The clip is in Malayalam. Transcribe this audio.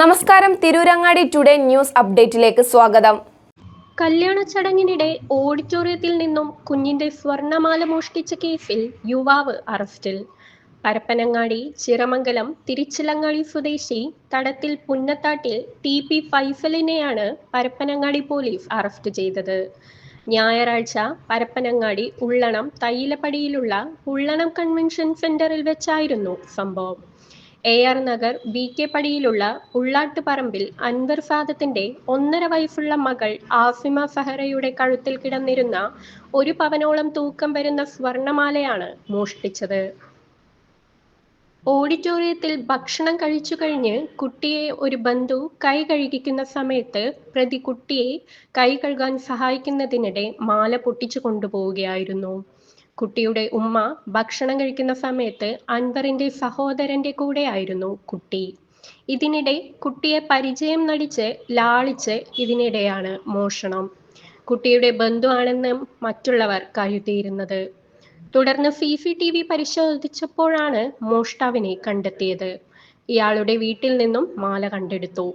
നമസ്കാരം. തിരൂരങ്ങാടി ടുഡേ ന്യൂസ് അപ്ഡേറ്റിലേക്ക് സ്വാഗതം. കല്യാണ ചടങ്ങിനിടെ ഓഡിറ്റോറിയത്തിൽ നിന്നും കുഞ്ഞിന്റെ സ്വർണമാല മോഷ്ടിച്ച കേസിൽ യുവാവ് അറസ്റ്റിൽ. പരപ്പനങ്ങാടി ചിറമംഗലം തിരുച്ചിലങ്ങാടി സ്വദേശി തടത്തിൽ പുന്നത്താട്ടിൽ ടി പി ഫൈസലിനെയാണ് പരപ്പനങ്ങാടി പോലീസ് അറസ്റ്റ് ചെയ്തത്. ഞായറാഴ്ച പരപ്പനങ്ങാടി ഉള്ളണം തൈലപ്പടിയിലുള്ള ഉള്ളണം കൺവെൻഷൻ സെന്ററിൽ വെച്ചായിരുന്നു സംഭവം. A R Nagar B K പടിയിലുള്ള Ullattuparambil Anwar ഫാദത്തിന്റെ ഒന്നര വയസ്സുള്ള മകൾ ആസിമ സഹറയുടെ കഴുത്തിൽ കിടന്നിരുന്ന ഒരു പവനോളം തൂക്കം വരുന്ന സ്വർണമാലയാണ് മോഷ്ടിച്ചത്. ഓഡിറ്റോറിയത്തിൽ ഭക്ഷണം കഴിച്ചു കഴിഞ്ഞ് കുട്ടിയെ ഒരു ബന്ധു കൈ കഴുകിക്കുന്ന സമയത്ത് പ്രതി കുട്ടിയെ കൈ കഴുകാൻ സഹായിക്കുന്നതിനിടെ മാല പൊട്ടിച്ചു കൊണ്ടുപോവുകയായിരുന്നു. കുട്ടിയുടെ ഉമ്മ ഭക്ഷണം കഴിക്കുന്ന സമയത്ത് അൻവറിന്റെ സഹോദരന്റെ കൂടെ ആയിരുന്നു കുട്ടി. ഇതിനിടെ കുട്ടിയെ പരിചയം നടിച്ച് ലാളിച്ച് ഇതിനിടെയാണ് മോഷണം. കുട്ടിയുടെ ബന്ധുവാണെന്നും മറ്റുള്ളവർ കരുതിയിരുന്നത്. തുടർന്ന് സി സി ടി വി പരിശോധിച്ചപ്പോഴാണ് മോഷ്ടാവിനെ കണ്ടെത്തിയത്. ഇയാളുടെ വീട്ടിൽ നിന്നും മാല കണ്ടെടുത്തു.